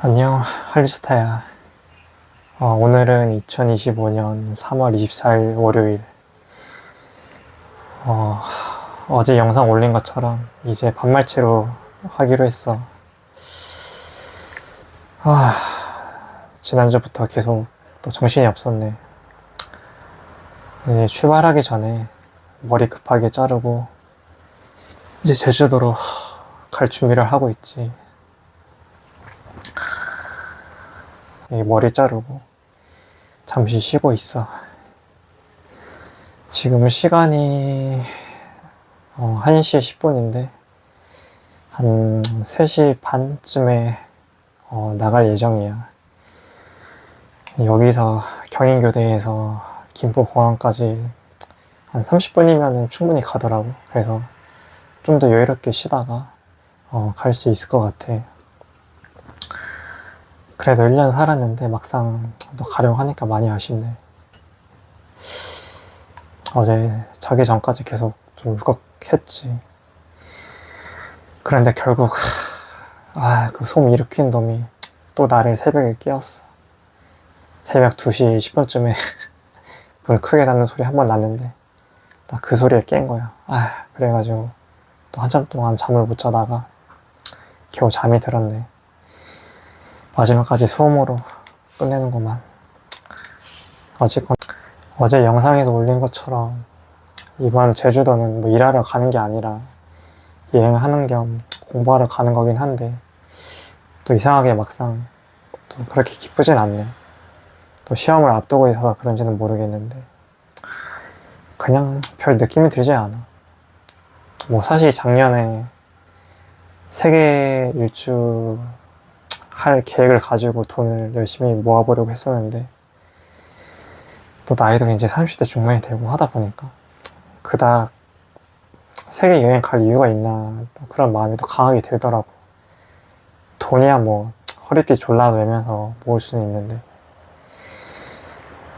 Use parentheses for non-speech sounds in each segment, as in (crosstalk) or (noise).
안녕, 할리스타야. 어, 오늘은 2025년 3월 24일 월요일. 어, 어제 영상 올린 것처럼 이제 반말체로 하기로 했어. 아, 지난주부터 계속 또 정신이 없었네. 이제 출발하기 전에 머리 급하게 자르고 이제 제주도로 갈 준비를 하고 있지. 이 머리 자르고 잠시 쉬고 있어. 지금 시간이 어, 1시 10분인데 한 3시 반쯤에 어, 나갈 예정이야. 여기서 경인교대에서 김포공항까지 한 30분이면 충분히 가더라고. 그래서 좀 더 여유롭게 쉬다가 어, 갈 수 있을 것 같아. 그래도 1년 살았는데 막상 또 가려고 하니까 많이 아쉽네. 어제 자기 전까지 계속 좀 울컥했지. 그런데 결국 아, 그 소음 일으킨 놈이 또 나를 새벽에 깨웠어. 새벽 2시 10분쯤에 문 크게 닫는 소리 한 번 났는데 나 그 소리에 깬 거야. 아, 그래가지고 또 한참 동안 잠을 못 자다가 겨우 잠이 들었네. 마지막까지 소음으로 끝내는구만. 어쨌건 어제 영상에서 올린 것처럼 이번 제주도는 뭐 일하러 가는 게 아니라 여행하는 겸 공부하러 가는 거긴 한데 또 이상하게 막상 또 그렇게 기쁘진 않네. 또 시험을 앞두고 있어서 그런지는 모르겠는데 그냥 별 느낌이 들지 않아. 뭐 사실 작년에 세계 일주 할 계획을 가지고 돈을 열심히 모아보려고 했었는데 또 나이도 이제 30대 중반이 되고 하다 보니까 그닥 세계 여행 갈 이유가 있나 또 그런 마음이 또 강하게 들더라고. 돈이야 뭐 허리띠 졸라 매면서 모을 수는 있는데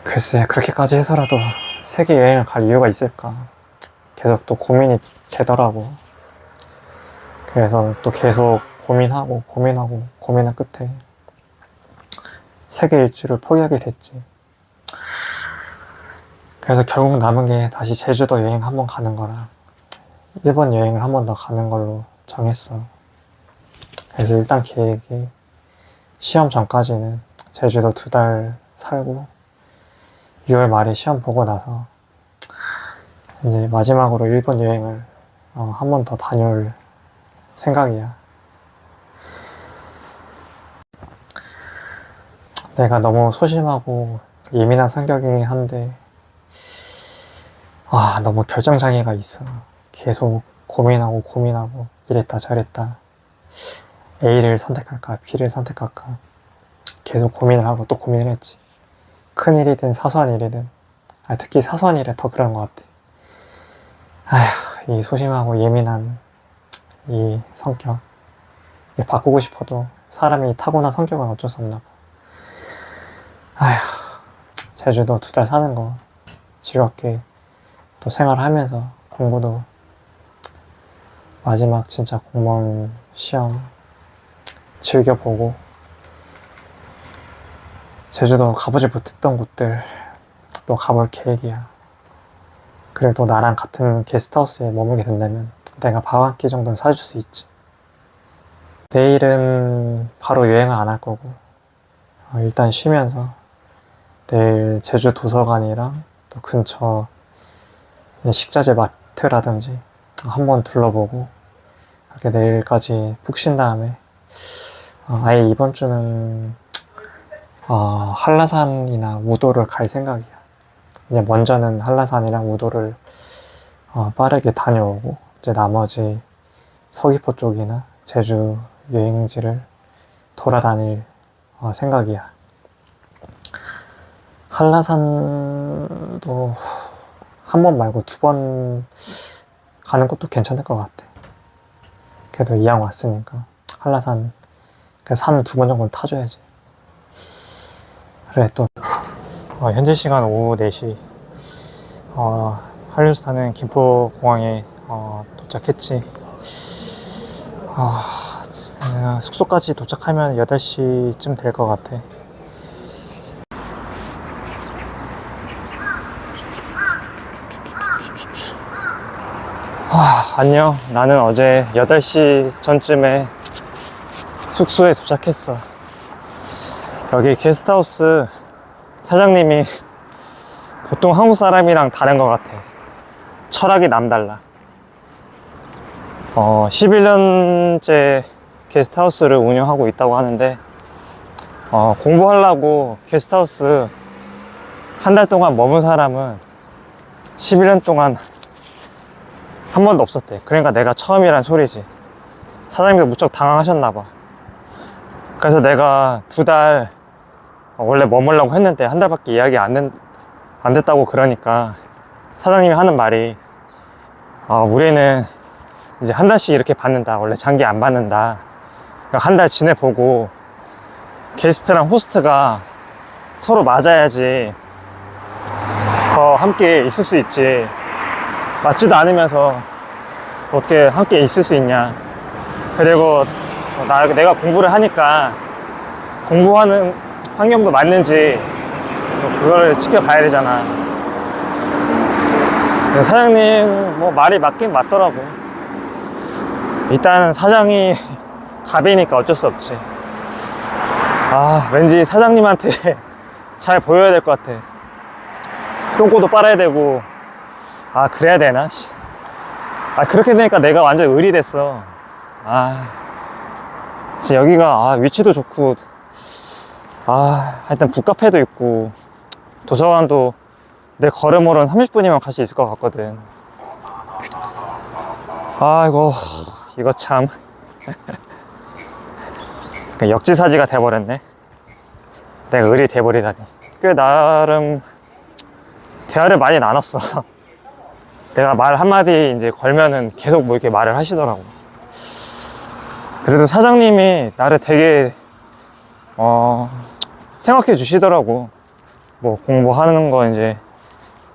글쎄 그렇게까지 해서라도 세계 여행을 갈 이유가 있을까 계속 또 고민이 되더라고. 그래서 또 계속 고민하고 고민하고 고민한 끝에 세계 일주를 포기하게 됐지. 그래서 결국 남은 게 다시 제주도 여행 한번 가는 거라 일본 여행을 한 번 더 가는 걸로 정했어. 그래서 일단 계획이 시험 전까지는 제주도 두 달 살고 6월 말에 시험 보고 나서 이제 마지막으로 일본 여행을 어, 한 번 더 다녀올 생각이야. 내가 너무 소심하고 예민한 성격이긴 한데, 아, 너무 결정장애가 있어. 계속 고민하고 고민하고, 이랬다 저랬다. A를 선택할까, B를 선택할까. 계속 고민을 하고 또 고민을 했지. 큰 일이든 사소한 일이든, 아, 특히 사소한 일에 더 그런 것 같아. 아휴, 이 소심하고 예민한 이 성격. 바꾸고 싶어도 사람이 타고난 성격은 어쩔 수 없나 봐. 아휴, 제주도 두 달 사는 거 즐겁게 또 생활하면서 공부도 마지막 진짜 공무원 시험 즐겨보고 제주도 가보지 못했던 곳들 또 가볼 계획이야. 그래도 나랑 같은 게스트하우스에 머물게 된다면 내가 끼 정도는 사줄 수 있지. 내일은 바로 여행을 안 할 거고 어, 일단 쉬면서 내일 제주 도서관이랑 또 근처 식자재 마트라든지 한번 둘러보고 이렇게 내일까지 푹 쉰 다음에 어, 아예 이번 주는 어, 한라산이나 우도를 갈 생각이야. 이제 먼저는 한라산이랑 우도를 어, 빠르게 다녀오고 이제 나머지 서귀포 쪽이나 제주 여행지를 돌아다닐 어, 생각이야. 한라산도 한 번 말고 두 번 가는 것도 괜찮을 것 같아. 그래도 이왕 왔으니까 한라산 산 두 번 정도는 타줘야지. 그래 또 어, 현재 시간 오후 4시 어, 한류스타는 김포공항에 어, 도착했지. 아, 아, 숙소까지 도착하면 8시쯤 될 것 같아. 아, 안녕. 나는 어제 8시 전쯤에 숙소에 도착했어. 여기 게스트하우스 사장님이 보통 한국 사람이랑 다른 것 같아. 철학이 남달라. 어, 11년째 게스트하우스를 운영하고 있다고 하는데, 어, 공부하려고 게스트하우스 한 달 동안 머문 사람은 11년 동안 한 번도 없었대. 그러니까 내가 처음이란 소리지. 사장님도 무척 당황하셨나 봐. 그래서 내가 두 달 원래 머물려고 했는데 한 달밖에 이야기 안, 된, 안 됐다고 그러니까 사장님이 하는 말이 아, 우리는 이제 한 달씩 이렇게 받는다. 원래 장기 안 받는다. 한달 지내보고 게스트랑 호스트가 서로 맞아야지 더 함께 있을 수 있지. 맞지도 않으면서 어떻게 함께 있을 수 있냐. 그리고 나, 내가 공부를 하니까 공부하는 환경도 맞는지 그걸 지켜봐야 되잖아. 사장님 뭐 말이 맞긴 맞더라고. 일단 사장이 (laughs) 갑이니까 어쩔 수 없지. 아 왠지 사장님한테 (laughs) 잘 보여야 될 것 같아. 똥꼬도 빨아야 되고 아 그래야 되나? 씨. 아 그렇게 되니까 내가 완전 의리 됐어. 아 진짜 여기가 아, 위치도 좋고 아 하여튼 북카페도 있고 도서관도 내 걸음으로는 30분이면 갈 수 있을 것 같거든. 아이고 이거 참 (laughs) 역지사지가 돼버렸네. 내가 의리 돼버리다니. 꽤 나름 대화를 많이 나눴어. (laughs) 내가 말 한마디 이제 걸면은 계속 뭐 이렇게 말을 하시더라고. 그래도 사장님이 나를 되게, 어, 생각해 주시더라고. 뭐 공부하는 거 이제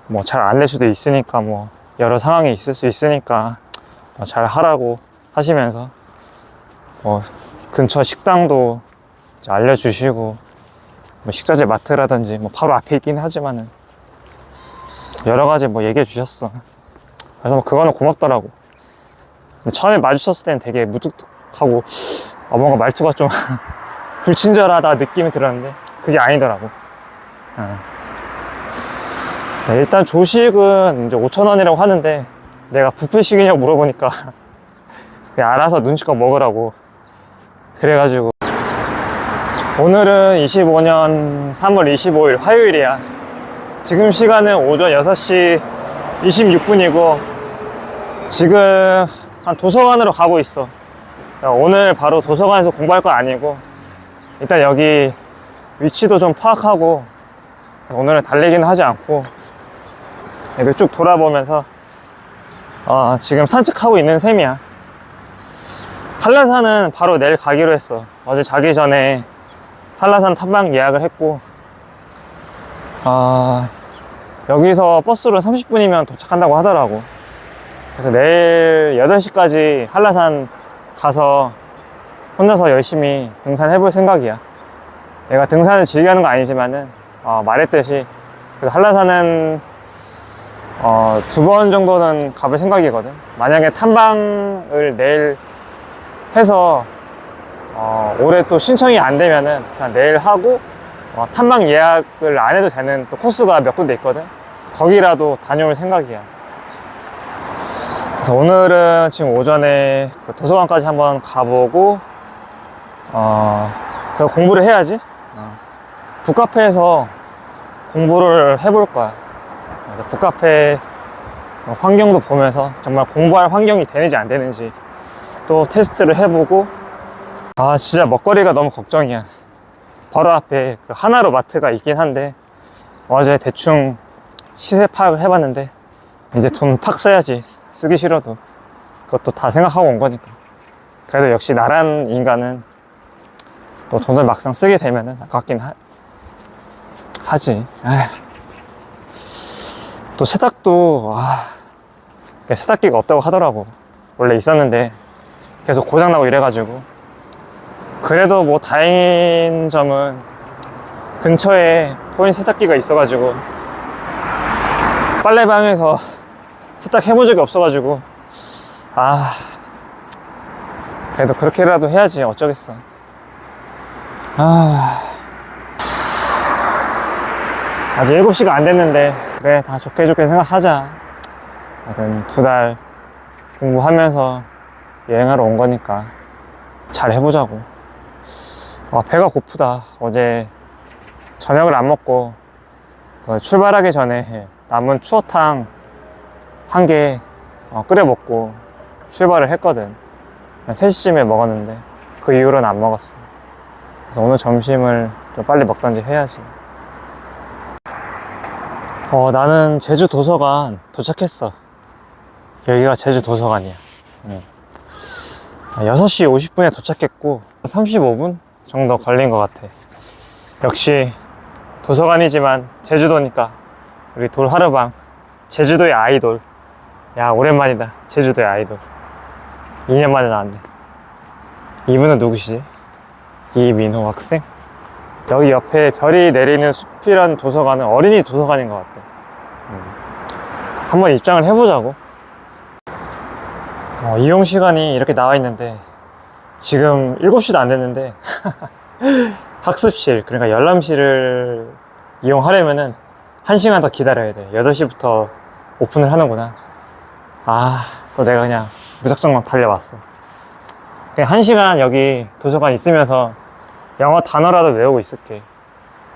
뭐 잘 안 될 수도 있으니까 뭐 여러 상황이 있을 수 있으니까 뭐잘 하라고 하시면서 뭐 근처 식당도 알려주시고 뭐 식자재 마트라든지 뭐 바로 앞에 있긴 하지만은 여러 가지 뭐 얘기해 주셨어. 그래서 뭐 그거는 고맙더라고. 처음에 마주쳤을 때는 되게 무뚝뚝하고 어, 뭔가 말투가 좀 (laughs) 불친절하다 느낌이 들었는데 그게 아니더라고. 어. 네, 일단 조식은 이제 5,000원이라고 하는데 내가 부페식이냐고 물어보니까 (laughs) 알아서 눈치껏 먹으라고 그래가지고 오늘은 25년 3월 25일 화요일이야. 지금 시간은 오전 6시 26분이고 지금 한 도서관으로 가고 있어. 오늘 바로 도서관에서 공부할 건 아니고 일단 여기 위치도 좀 파악하고 오늘은 달리기는 하지 않고 여기 쭉 돌아보면서 어, 지금 산책하고 있는 셈이야. 한라산은 바로 내일 가기로 했어. 어제 자기 전에 한라산 탐방 예약을 했고, 아, 여기서 버스로 30분이면 도착한다고 하더라고. 그래서 내일 8시까지 한라산 가서 혼자서 열심히 등산해 볼 생각이야. 내가 등산을 즐겨하는 건 아니지만은, 어, 말했듯이, 한라산은 어, 두 번 정도는 가볼 생각이거든. 만약에 탐방을 내일 해서 어, 올해 또 신청이 안 되면은 그냥 내일 하고 어, 탐방 예약을 안 해도 되는 또 코스가 몇 군데 있거든. 거기라도 다녀올 생각이야. 그래서 오늘은 지금 오전에 그 도서관까지 한번 가보고 어, 그 공부를 해야지. 어, 북카페에서 공부를 해볼 거야. 그래서 북카페 환경도 보면서 정말 공부할 환경이 되는지 안 되는지 또 테스트를 해보고 아 진짜 먹거리가 너무 걱정이야 바로 앞에 그 하나로 마트가 있긴 한데 어제 대충 시세 파악을 해봤는데 이제 돈 팍 써야지. 쓰기 싫어도. 그것도 다 생각하고 온 거니까. 그래도 역시 나란 인간은 또 돈을 막상 쓰게 되면은 아깝긴 하, 하지. 또 세탁도 아, 세탁기가 없다고 하더라고. 원래 있었는데 계속 고장나고 이래가지고. 그래도 뭐 다행인 점은 근처에 코인 세탁기가 있어가지고 빨래방에서 세탁 해본 적이 없어가지고 아 그래도 그렇게라도 해야지 어쩌겠어. 아 아직 7시가 안 됐는데 그래 다 좋게 좋게 생각하자. 하여튼 두달 공부하면서 여행하러 온 거니까 잘 해보자고. 아 배가 고프다. 어제 저녁을 안 먹고 그 출발하기 전에 남은 추어탕 한개 어, 끓여 먹고 출발을 했거든 3시쯤에 먹었는데 그 이후로는 안 먹었어 그래서 오늘 점심을 좀 빨리 먹던지 해야지 어, 나는 제주 도서관 도착했어. 여기가 제주 도서관이야. 응. 아, 6시 50분에 도착했고, 35분 정도 걸린 것 같아. 역시 도서관이지만 제주도니까 우리 돌하르방, 제주도의 아이돌. 야, 오랜만이다. 제주도의 아이돌. 2년 만에 나왔네. 이분은 누구시지? 이민호 학생? 여기 옆에 별이 내리는 숲이라는 도서관은 어린이 도서관인 것 같아. 음. 한번 입장을 해보자고. 어, 이용 시간이 이렇게 나와 있는데 지금 7시도 안 됐는데 (laughs) 학습실 그러니까 열람실을 이용하려면은 1시간 더 기다려야 돼. 8시부터 오픈을 하는구나. 아, 또 내가 그냥 무작정 막 달려왔어. 그냥 1시간 여기 도서관 있으면서 영어 단어라도 외우고 있을게.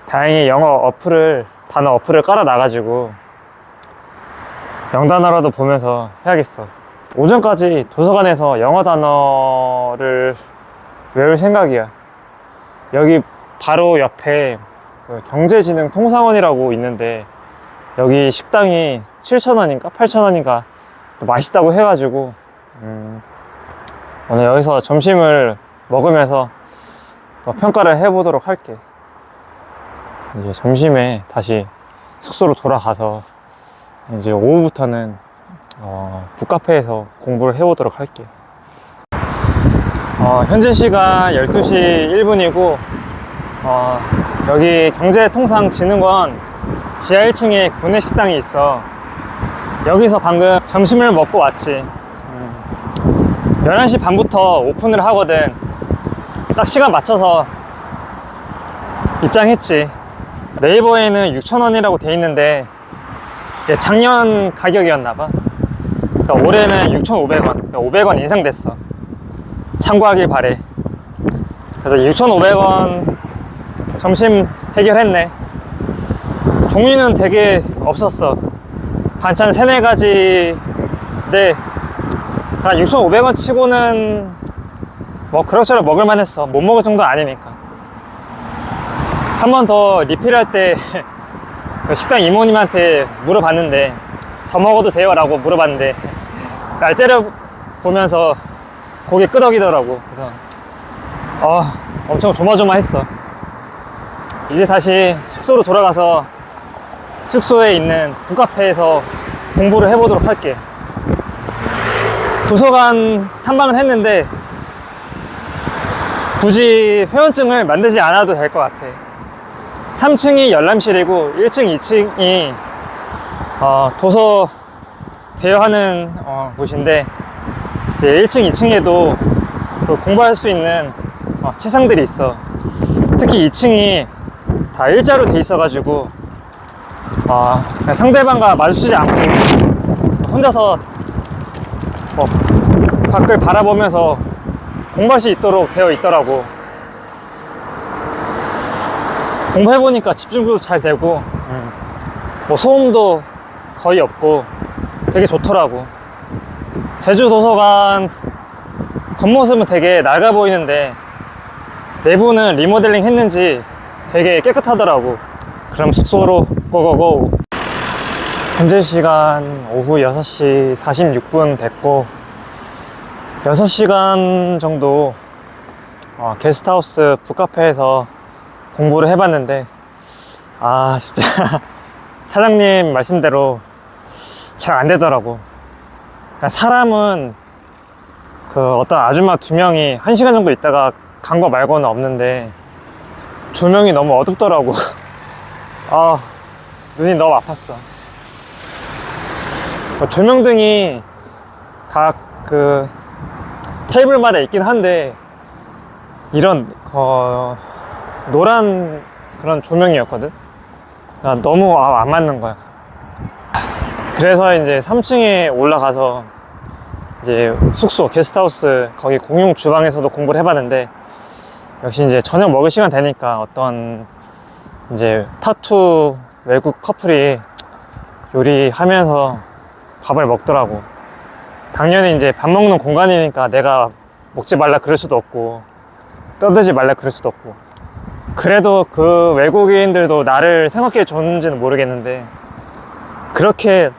다행히 영어 어플을, 단어 어플을 깔아놔가지고 영단어라도 보면서 해야겠어. 오전까지 도서관에서 영어 단어를 외울 생각이야. 여기 바로 옆에 그 경제진흥 통상원이라고 있는데 여기 식당이 7,000원인가 8,000원인가 또 맛있다고 해가지고 음, 오늘 여기서 점심을 먹으면서 또 평가를 해보도록 할게. 이제 점심에 다시 숙소로 돌아가서 이제 오후부터는 어, 북카페에서 공부를 해보도록 할게. 어, 현재 시간 12시 1분이고 어, 여기 경제통상진흥원 지하 1층에 구내식당이 있어. 여기서 방금 점심을 먹고 왔지. 음, 11시 반부터 오픈을 하거든. 딱 시간 맞춰서 입장했지. 네이버에는 6,000원이라고 돼 있는데 작년 가격이었나봐. 그러니까 올해는 6,500원. 그러니까 500원 인상됐어. 참고하길 바래. 그래서 6,500원 점심 해결했네. 종류는 되게 없었어. 반찬 세네 가지인데, 6,500원 치고는 뭐 그럭저럭 먹을만 했어. 못 먹을 정도 아니니까. 한 번 더 리필할 때 (laughs) 그 식당 이모님한테 물어봤는데 더 먹어도 돼요? 라고 물어봤는데 (laughs) 날 째려보면서 고개 끄덕이더라고. 그래서 어, 엄청 조마조마했어. 이제 다시 숙소로 돌아가서 숙소에 있는 북카페에서 공부를 해보도록 할게. 도서관 탐방을 했는데 굳이 회원증을 만들지 않아도 될 것 같아. 3층이 열람실이고 1층, 2층이 어, 도서 대여하는 어, 곳인데 이제 1층, 2층에도 그 공부할 수 있는 어, 책상들이 있어. 특히 2층이 다 일자로 돼 있어가지고 어, 그냥 상대방과 마주치지 않고 혼자서 뭐 밖을 바라보면서 수 있도록 되어 있더라고. 공부해보니까 집중도 잘 되고, 음, 뭐 소음도 거의 없고 되게 좋더라고. 제주 도서관 겉모습은 되게 낡아 보이는데 내부는 리모델링 했는지 되게 깨끗하더라고. 그럼 숙소로 고고고. 현재 시간 오후 6시 46분 됐고 6시간 정도 어, 게스트하우스 북카페에서 공부를 해봤는데 아 진짜 (laughs) 사장님 말씀대로 잘 안 되더라고 그러니까 사람은 그 어떤 아줌마 두 명이 한 시간 정도 있다가 간 거 말고는 없는데 조명이 너무 어둡더라고. (laughs) 아 눈이 너무 아팠어. 뭐 조명등이 각그 테이블마다 있긴 한데 이런 어, 노란 그런 조명이었거든. 아, 너무 아, 안 맞는 거야. 그래서 이제 3층에 올라가서 이제 숙소 게스트하우스 거기 공용 주방에서도 공부를 해봤는데 역시 이제 저녁 먹을 시간 되니까 어떤 이제 타투 외국 커플이 요리하면서 밥을 먹더라고. 당연히 이제 밥 먹는 공간이니까 내가 먹지 말라 그럴 수도 없고 떠들지 말라 그럴 수도 없고. 그래도 그 외국인들도 나를 생각해 줬는지는 모르겠는데 그렇게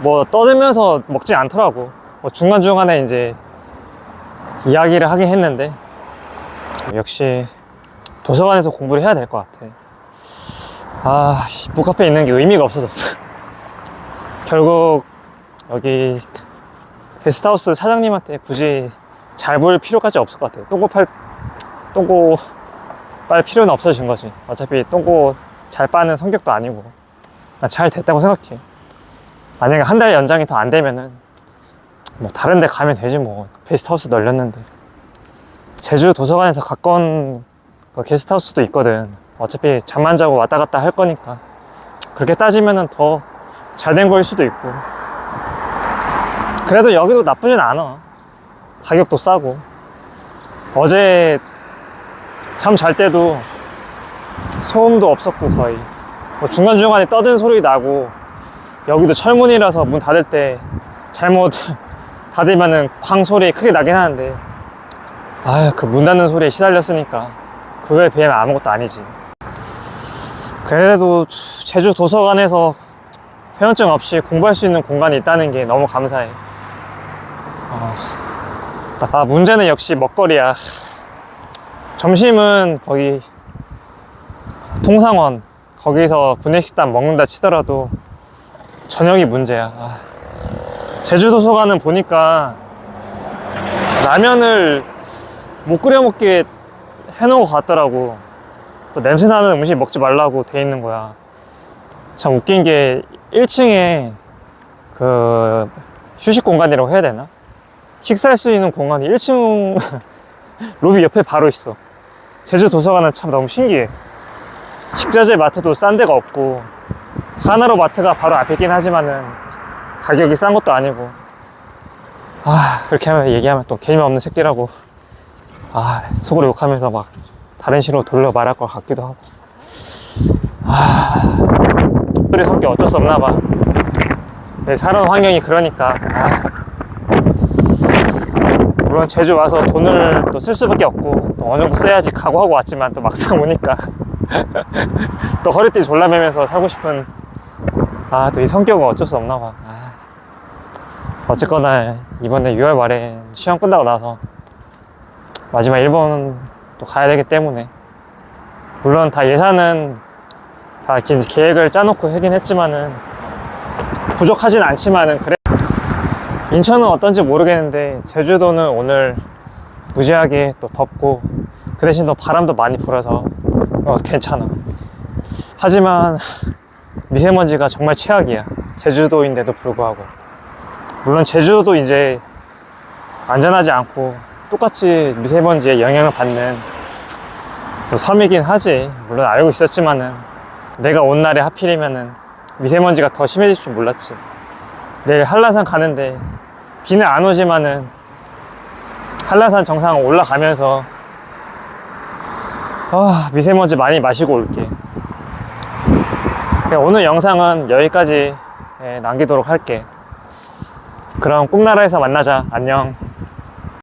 뭐 떠들면서 먹지 않더라고. 뭐 중간중간에 이제 이야기를 하긴 했는데 역시 도서관에서 공부를 해야 될 것 같아 아 씨, 북카페에 있는 게 의미가 없어졌어. 결국 여기 게스트하우스 사장님한테 굳이 잘 볼 필요까지 없을 것 같아요. 똥꼬 팔 똥꼬 빨 필요는 없어진 거지. 어차피 똥꼬 잘 빠는 성격도 아니고 난잘 됐다고 생각해 만약에 한 달 연장이 더 안 되면은 뭐 다른 데 가면 되지 뭐. 게스트하우스 널렸는데. 제주 도서관에서 가까운 그 게스트하우스도 있거든 어차피 잠만 자고 왔다 갔다 할 거니까. 그렇게 따지면은 더잘 된 거일 수도 있고. 그래도 여기도 나쁘진 않아. 가격도 싸고. 어제 잠 잘 때도 소음도 없었고 거의. 뭐 중간중간에 떠든 소리 나고 여기도 철문이라서 문 닫을 때 잘못 (laughs) 닫으면은 쾅 소리 크게 나긴 하는데. 아유 그문 닫는 소리에 시달렸으니까 그거에 비하면 아무것도 아니지 그래도 제주 도서관에서 회원증 없이 공부할 수 있는 공간이 있다는 게 너무 감사해 어, 아 문제는 역시 먹거리야 점심은 거기 통상원 거기서 구내식당 먹는다 치더라도 저녁이 문제야. 아, 제주도서관은 보니까 라면을 못 끓여 먹게 해놓은 것 같더라고. 또 냄새 나는 음식 먹지 말라고 돼 있는 거야. 참 웃긴 게 1층에 그 휴식 공간이라고 해야 되나? 식사할 수 있는 공간이 1층 (laughs) 로비 옆에 바로 있어. 제주 도서관은 참 너무 신기해. 식자재 마트도 싼 데가 없고 하나로 마트가 바로 앞에 있긴 하지만은 가격이 싼 것도 아니고 아 그렇게 하면 얘기하면 또 개념 없는 새끼라고 아 속으로 욕하면서 막 다른 식으로 돌려 말할 것 같기도 하고. 아 그래 성격 어쩔 수 없나 봐내 사는 환경이 그러니까. 아. 물론 제주 와서 돈을 또 쓸 수밖에 없고 또 어느 정도 써야지 각오하고 왔지만 또 막상 오니까. (laughs) 또 허리띠 졸라 매면서 살고 싶은. 아 또 이 성격은 어쩔 수 없나 봐. 아. 어쨌거나 이번에 6월 말에 시험 끝나고 나서 마지막 일본 또 가야 되기 때문에 물론 다 예산은 다 이렇게 계획을 짜놓고 하긴 했지만은 부족하진 않지만은 그래 인천은 어떤지 모르겠는데 제주도는 오늘 무지하게 또 덥고 그 대신 또 바람도 많이 불어서 어, 괜찮아. 하지만 미세먼지가 정말 최악이야. 제주도인데도 불구하고. 물론 제주도도 이제 안전하지 않고 똑같이 미세먼지에 영향을 받는 또 섬이긴 하지. 물론 알고 있었지만은 내가 온 날에 하필이면은 미세먼지가 더 심해질 줄 몰랐지. 내일 한라산 가는데 비는 안 오지만은 한라산 정상 올라가면서 아, 미세먼지 많이 마시고 올게. 그냥 오늘 영상은 여기까지 예, 남기도록 할게. 그럼 꿈나라에서 만나자. 안녕.